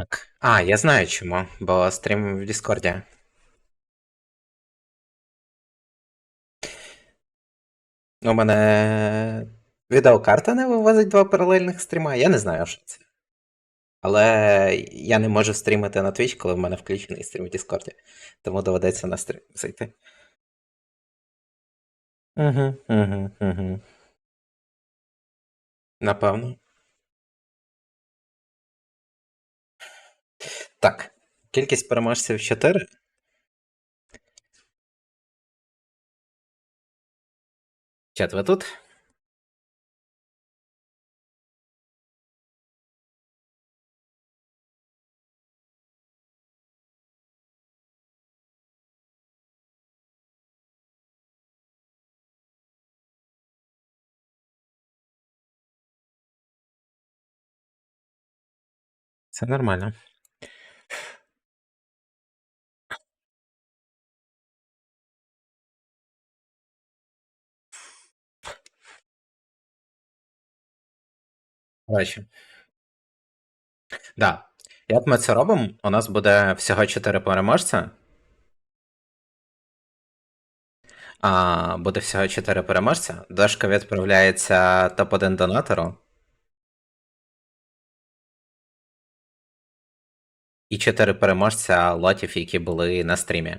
Так. А, я знаю чому, бо стрім в Діскорді. У мене відеокарта не вивозить два паралельних стріма. Я не знаю, що це. Але я не можу стрімити на Twitch, коли в мене включений стрім в Діскорді. Тому доведеться на стрім зайти. Угу, угу, угу. Напевно. Так. Кількість переможців 4. Чат, ви тут? Це нормально. Коротше. Да. Як ми це робимо? У нас буде всього 4 переможця. А, буде всього 4 переможця. Дошка відправляється топ-1 донатору. І 4 переможця лотів, які були на стрімі.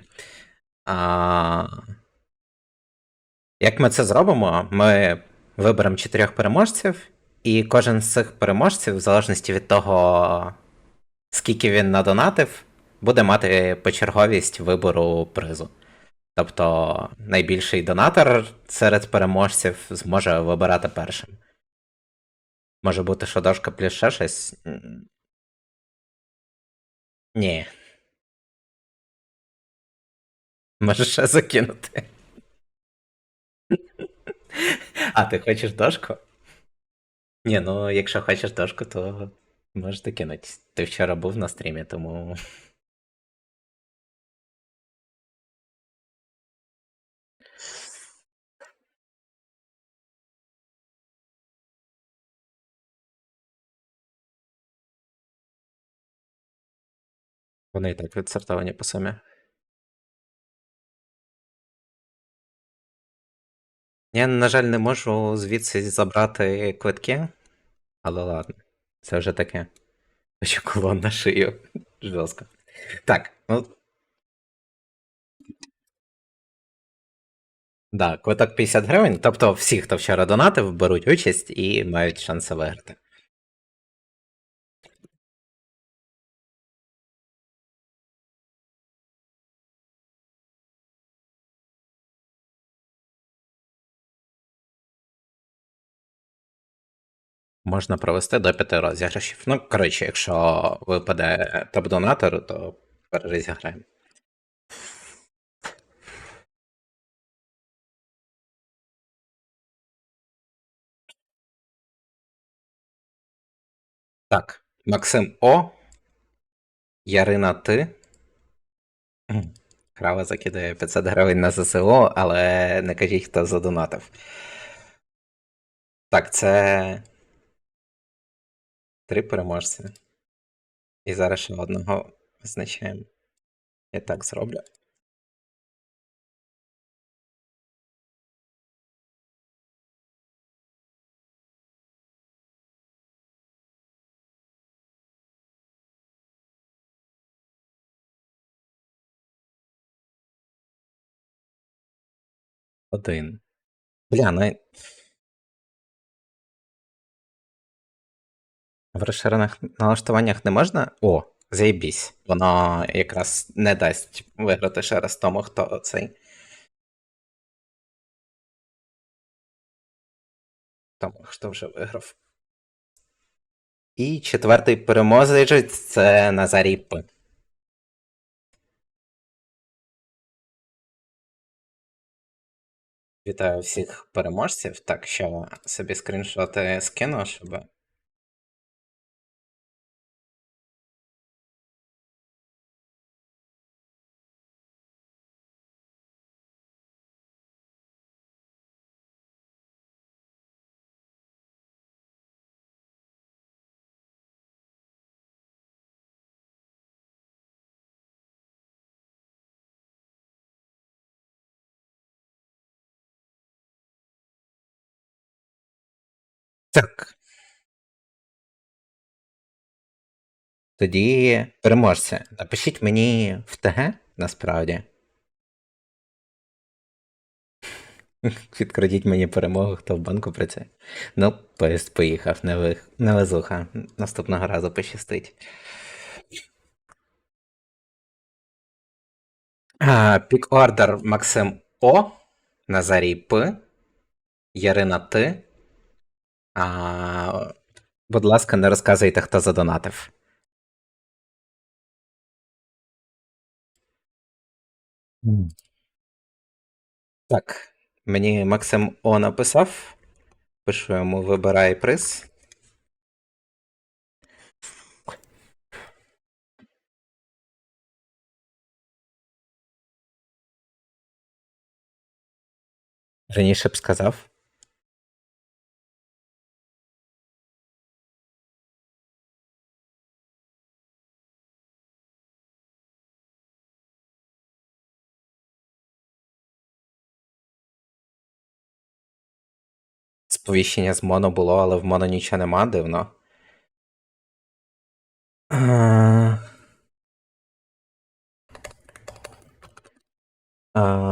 А... Як ми це зробимо? Ми виберемо 4 переможців, і кожен з цих переможців, в залежності від того, скільки він надонатив, буде мати почерговість вибору призу. Тобто найбільший донатор серед переможців зможе вибирати першим. Може бути, що дошка плюс ще щось. Ні. Можеш ще закинути. А, ти хочеш дошку? Ні, ну якщо хочеш дошку, то можеш докинути. Ти вчора був на стрімі, тому. Вони і так відсортовані по сумі. Я, на жаль, не можу звідси забрати квитки, але ладно, це вже таке. Хочу колон на шию. Жорстко. Так, ну. Да, квиток 50 гривень. Тобто всі, хто вчора донатив, беруть участь і мають шанси виграти. Можна провести до п'яти розіграшів. Ну, коротше, якщо випаде топ-донатор, то перезіграємо. Так, Максим О. Ярина Ти. Крава закидає 500 гривень на ЗСО, але не кажіть, хто задонатив. Так, це. Три переможці. І зараз ще одного визначаємо. Я так зроблю. Один. Бля, ну. В розширених налаштуваннях не можна. О, заєбісь. Воно якраз не дасть виграти ще раз тому, хто цей. Тому, хто вже виграв. І четвертий переможець це Назарій. Вітаю всіх переможців. Так, що собі скріншоти скину, щоб. Так. Тоді переможці. Напишіть мені в ТГ насправді. Відкрадіть мені перемогу, хто в банку працює. Ну, поїзд поїхав, не невезуха. Наступного разу пощастить. А, Пік-ордер Максим О, Назарій П, Ярина Т. А, будь ласка, не розказуйте, хто задонатив. Так, мені Максим О написав. Пишу йому вибирай приз. Раніше б сказав. Сповіщення з моно було, але в моно нічого нема, дивно. А... А...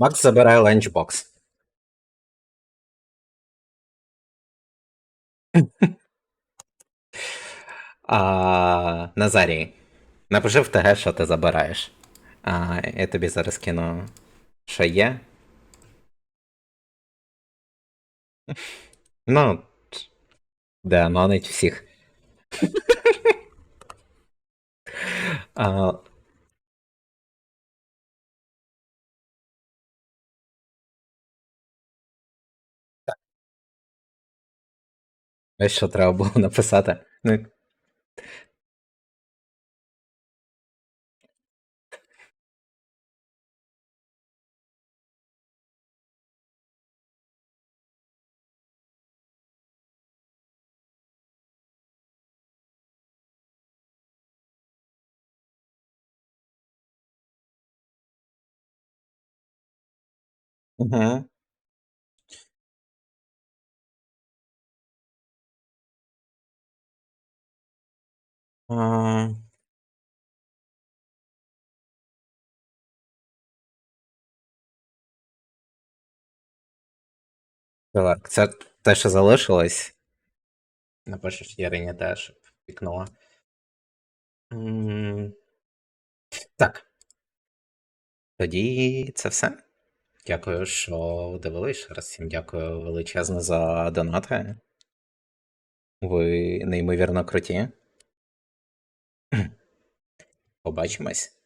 Макс забирає ланчбокс. А, Назарій, напиши в ТГ, що ти забираєш. А, я тобі зараз кину, що є. Ну, де анонить всіх. а, ось що треба було написати. Ну, Угу. А, це те, що залишилось. Напишеш Ярині теж, пікнула. Так. Тоді це все. Дякую, що дивились. Ще раз всім дякую величезно за донати. Ви неймовірно круті. obojętnie